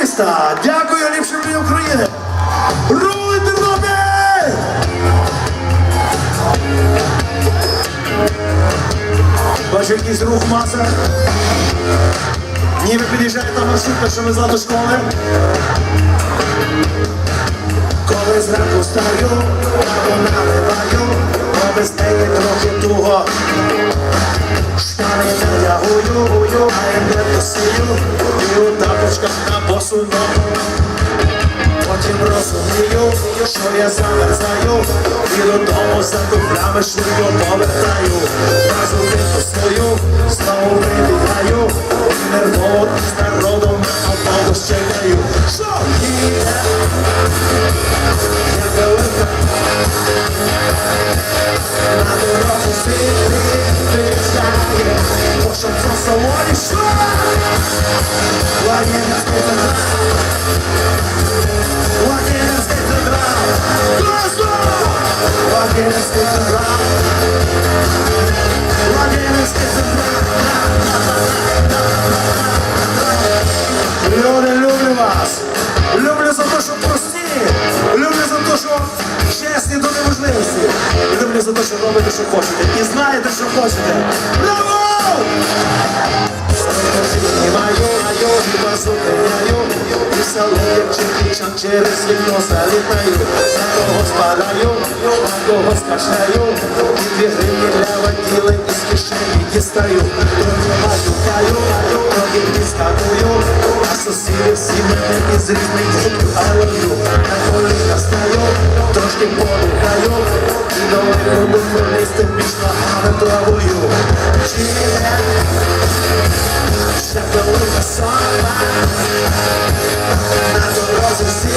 міста. Дякую ліпшим людям України. Рули Тернопіль! Бачу якийсь рух маса. Ніби під'їжджає та маршрутка, що ми школи. Коли зранку стаю, каву наливаю, а без неї трохи туго. Штани надягую, а емблем сію, і у тапочках на босу ногу. Потім розумію, що я замерзаю, і додому за дублями швидко повертаю. Люди, за те, що робите, що хочете. І знаєте, що хочете! Браво! Через вікно залітаю. На когось падаю, на когось кашляю І гривні для воділи із кишені дістаю. Трохи матюкаю, трохи підскакую А сусіди всі мене із різних звуків алою На коліна стаю, трошки подихаю І до виходу пронести між ногами травою Чи не? Шлях велика сама. На дорозі всі